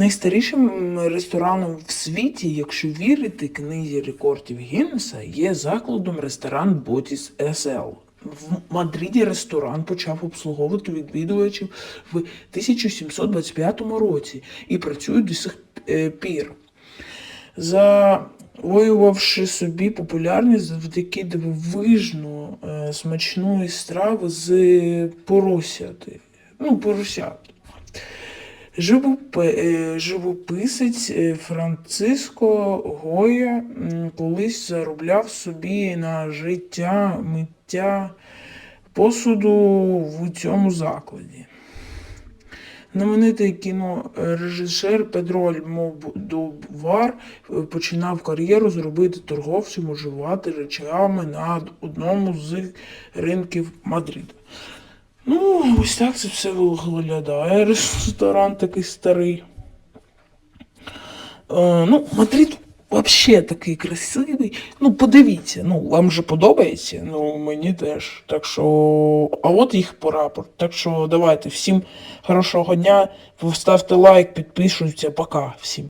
Найстарішим рестораном в світі, якщо вірити книзі рекордів Гіннеса, є закладом ресторан Ботіс СЛ. В Мадриді ресторан почав обслуговувати відвідувачів в 1725 році і працює до сих е, пір. Завоювавши собі популярність завдяки дивовижно е, смачної страви з поросяти. Ну, поросят. Е, Живописець е, Франциско Гоя колись заробляв собі на життя миття посуду в цьому закладі. Знаменитий кінорежисер Педро Альмодовар е, починав кар'єру зробити торговцем уживати речами на одному з ринків Мадриду. Ну, ось так це все виглядає. Ресторан такий старий. Е, ну, Мадрид взагалі такий красивий. Ну, подивіться, ну, вам же подобається, ну, мені теж. Так що. А от їх порапорт. Так що давайте, всім хорошого дня. Ставте лайк, підпишіться, пока всім.